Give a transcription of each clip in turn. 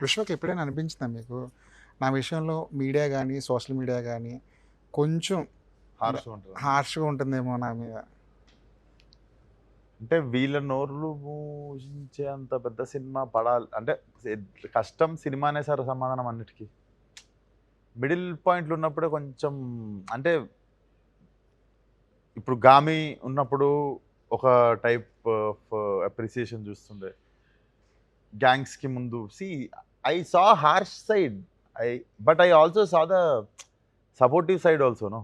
విశ్వకి ఎప్పుడైనా అనిపించిందా మీకు? నా విషయంలో మీడియా కానీ సోషల్ మీడియా కానీ కొంచెం హార్ష్గా ఉంటుందేమో నా మీద. అంటే వీళ్ళ నోర్లు మూసించే అంత పెద్ద సినిమా పడాలి. అంటే కష్టం సినిమానే సార్ సమాధానం అన్నిటికీ. మిడిల్ పాయింట్లు ఉన్నప్పుడే కొంచెం అంటే ఇప్పుడు గామి ఉన్నప్పుడు ఒక టైప్ ఆఫ్ అప్రిసియేషన్ చూస్తుండే. గ్యాంగ్స్కి ముందు. See I saw harsh side I but I also saw the supportive side also no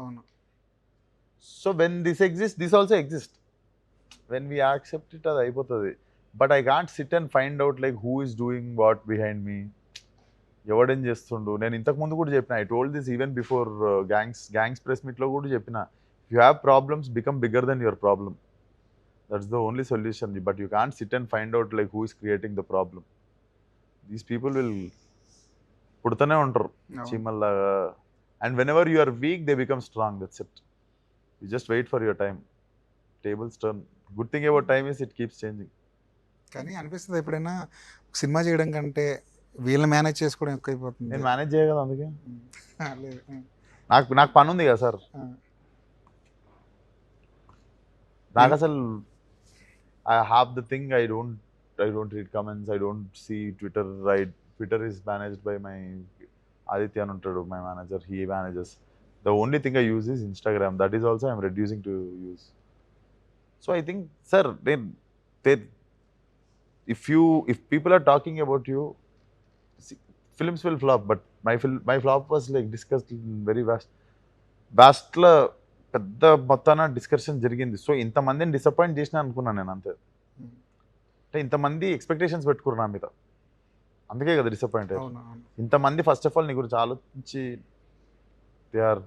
అవును. So when this exist this also exist when we accept it అది అయిపోతుంది. But I can't sit and find out like who is doing what behind me ఎవడేం చేస్తుండు? నేను ఇంతకు ముందు కూడా చెప్పిన. I told this even before gangs gangs press మీట్లో కూడా చెప్పిన. You have problems become bigger then your problem that's the only solution but you can't sit and find out like who is creating the problem these people will పుడుతూనే ఉంటారు. చీమల్లాగా. And whenever you are weak they become strong that's it you just wait for your time tables turn good thing about time is it keeps changing కానీ అనిపిస్తుంది ఎప్పుడైనా cinema చేయడం కంటే వీళ్ళని manage చేసుకోవడం ఎక్కువైపోతుంది. నేను మేనేజ్ చేయగలను అందుకే. లేదు. నాకు నాకు పని ఉంది కదా సార్. నాకు అసలు I have the thing I don't I don't read comments I don't see Twitter I Twitter is managed by my Aditya అని ఉంటాడు my manager he manages the only thing I use is Instagram that is also I'm reducing to use so I think sir నేను they if you if people are talking about you films will flop but my film my flop was like discuss very vast వాస్ట్లో పెద్ద మొత్తాన discussion జరిగింది. So ఇంతమందిని disappoint చేసిన అనుకున్నాను నేను అంతే. అంటే ఇంతమంది ఎక్స్పెక్టేషన్స్ పెట్టుకున్నారు నా మీద. అందుకే కదా డిసప్పాయింట్ ఇంతమంది ఫస్ట్ ఆఫ్ ఆల్ నీ గురించి ఆలోచించి they are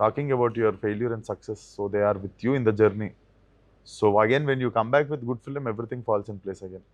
talking about your failure and success so they are with you in the journey so again when you come back with good film everything falls in place again